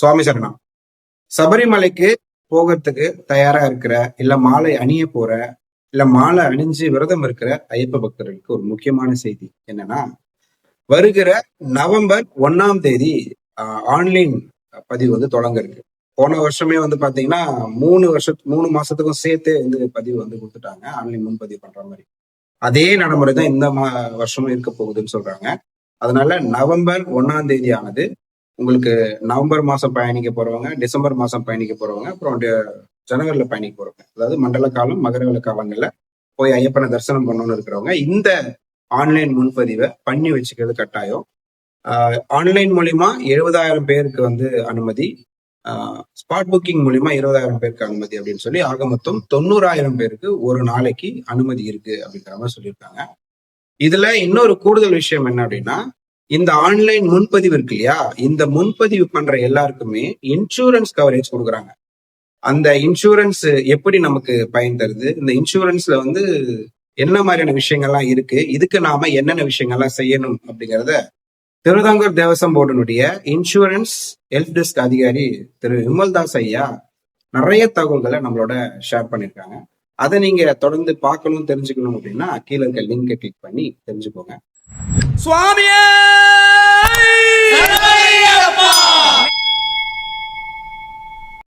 சுவாமி சரணம். சபரிமலைக்கு போகிறதுக்கு தயாரா இருக்கிற இல்ல மாலை அணிய போற இல்ல மாலை அணிஞ்சு விரதம் இருக்கிற ஐயப்ப பக்தர்களுக்கு ஒரு முக்கியமான செய்தி என்னன்னா வருகிற நவம்பர் ஒன்னாம் தேதி ஆன்லைன் பதிவு வந்து தொடங்க இருக்கு. போன வருஷமே வந்து பாத்தீங்கன்னா மூணு வருஷத்து மூணு மாசத்துக்கும் சேர்த்து வந்து பதிவு வந்து கொடுத்துட்டாங்க. ஆன்லைன் முன்பதிவு பண்ற மாதிரி. அதே நடைமுறை தான் இந்த மா வருஷமும் இருக்க போகுதுன்னு சொல்றாங்க. அதனால நவம்பர் ஒன்னாம் தேதி ஆனது உங்களுக்கு நவம்பர் மாதம் பயணிக்க போறவங்க டிசம்பர் மாதம் பயணிக்க போறவங்க அப்புறம் ஜனவரியில் பயணிக்க போறவங்க. அதாவது மண்டல காலம் மகரவில காலங்களில் போய் ஐயப்பனை தரிசனம் பண்ணணும்னு இருக்கிறவங்க இந்த ஆன்லைன் முன்பதிவை பண்ணி வச்சுக்கிறது கட்டாயம். ஆன்லைன் மூலிமா எழுபதாயிரம் பேருக்கு வந்து அனுமதி. ஸ்பாட் புக்கிங் மூலிமா இருபதாயிரம் பேருக்கு அனுமதி அப்படின்னு சொல்லி ஆக மொத்தம் தொண்ணூறாயிரம் பேருக்கு ஒரு நாளைக்கு அனுமதி இருக்கு அப்படிங்கிற மாதிரி சொல்லியிருக்காங்க. இதுல இன்னொரு கூடுதல் விஷயம் என்ன அப்படின்னா இந்த ஆன்லைன் முன்பதிவு இருக்கு இல்லையா? இந்த முன்பதிவு பண்ற எல்லாருக்குமே இன்சூரன்ஸ் கவரேஜ் கொடுக்குறாங்க. அந்த இன்சூரன்ஸ் எப்படி நமக்கு பயன் தருது? இந்த இன்சூரன்ஸ்ல வந்து என்ன மாதிரியான விஷயங்கள்லாம் இருக்கு? இதுக்கு நாம என்னென்ன விஷயங்கள்லாம் செய்யணும் அப்படிங்கறத திருவிதாங்கூர் தேவசம் போர்டினுடைய இன்சூரன்ஸ் ஹெல்ப் டெஸ்க் அதிகாரி திரு விமல்தாஸ் ஐயா நிறைய தகவல்களை நம்மளோட ஷேர் பண்ணியிருக்காங்க. அதை நீங்க தொடர்ந்து பார்க்கணும் தெரிஞ்சுக்கணும் அப்படின்னா கீழே இருக்க லிங்கை கிளிக் பண்ணி தெரிஞ்சுக்கோங்க. சுவாமியே!